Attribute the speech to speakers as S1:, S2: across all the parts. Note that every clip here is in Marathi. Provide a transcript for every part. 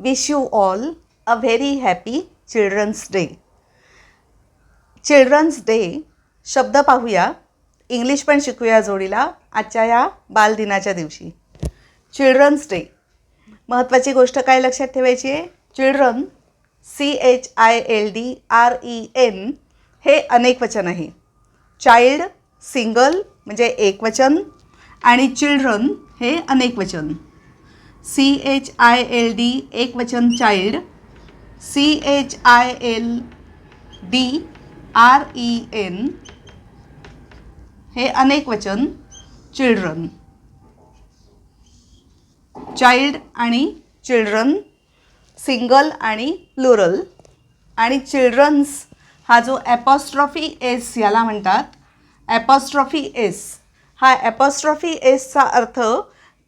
S1: Wish you all a very happy children's day children's day शब्द पाहूया. इंग्लिश पण शिकूया जोडीला आजच्या या बालदिनाच्या दिवशी. चिल्ड्रन्स डे महत्त्वाची गोष्ट काय लक्षात ठेवायची आहे? Children C H I L D R E N हे अनेक वचन आहे. चाइल्ड सिंगल म्हणजे एकवचन आणि चिल्ड्रन हे अनेक वचन. C H I L D एकवचन child C H I L D R E N हे अनेक वचन चिल्ड्रन चाइल्ड आणि चिल्ड्रन सिंगल आणि प्लुरल आणि चिल्ड्रन्स हा जो ॲपॉस्ट्रॉफी एस याला म्हणतात. ॲपॉस्ट्रॉफी एस हा ॲपॉस्ट्रॉफी एसचा अर्थ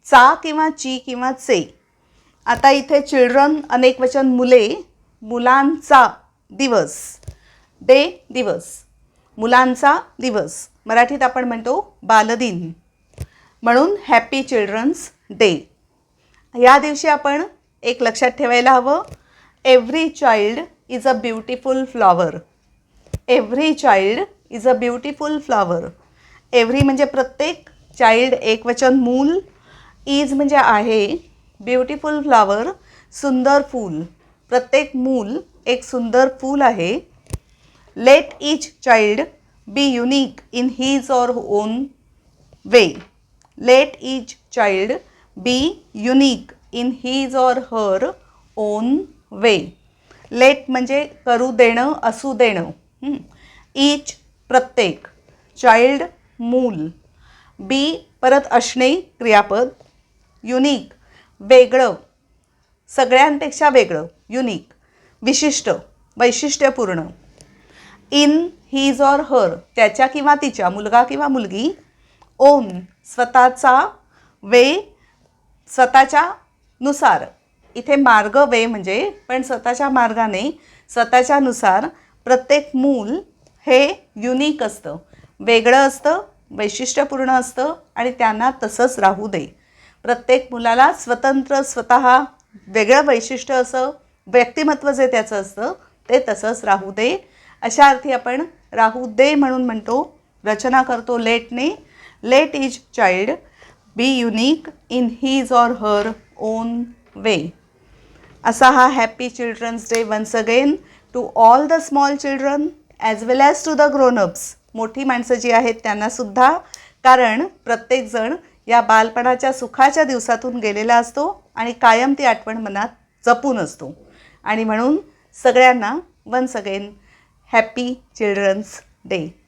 S1: चा किंवा ची किंवा चे. आता इथे चिल्ड्रन अनेक वचन मुले मुलांचा दिवस. डे दिवस. मुलांचा दिवस. मराठीत आपण म्हणतो बालदिन. म्हणून हॅपी चिल्ड्रन्स डे या दिवशी आपण एक लक्षात ठेवायला हवं. Every child is a beautiful flower every child is a beautiful flower every म्हणजे प्रत्येक चाइल्ड एक वचन मूल इज म्हणजे आहे ब्युटिफुल फ्लॉवर सुंदर फूल. प्रत्येक मूल एक सुंदर फूल आहे. Let each child be unique in his or own way. Let each child be unique in his or her own way. Let म्हणजे करू देणं असू देणं. इच प्रत्येक. चाइल्ड मूल. बी परत असणे क्रियापद. युनिक वेगळं सगळ्यांपेक्षा वेगळं युनिक विशिष्ट वैशिष्ट्यपूर्ण. इन हीज ऑर हर त्याच्या किंवा तिच्या मुलगा किंवा मुलगी ओन स्वतःचा वे स्वतःच्या नुसार. इथे मार्ग वे म्हणजे पण स्वतःच्या मार्गाने स्वतःच्यानुसार प्रत्येक मूल हे युनिक असतं. वेगळं असतं वैशिष्ट्यपूर्ण असतं आणि त्यांना तसंच राहू दे. प्रत्येक मुलाला स्वतंत्र स्वतः वेगळं वैशिष्ट्य असं व्यक्तिमत्व जे त्याचं असतं ते तसंच राहू दे. अशा अर्थी आपण राहू दे म्हणून म्हणतो रचना करतो लेटने. Let is child be unique in his or her own way. असा हा happy children's day once again to all the small children as well as to the grownups मोठी माणसं जी आहेत त्यांनासुद्धा कारण प्रत्येकजण या बालपणाच्या सुखाच्या दिवसातून गेलेला असतो आणि कायम ती आठवण मनात जपून असतो. आणि म्हणून सगळ्यांना once again happy children's day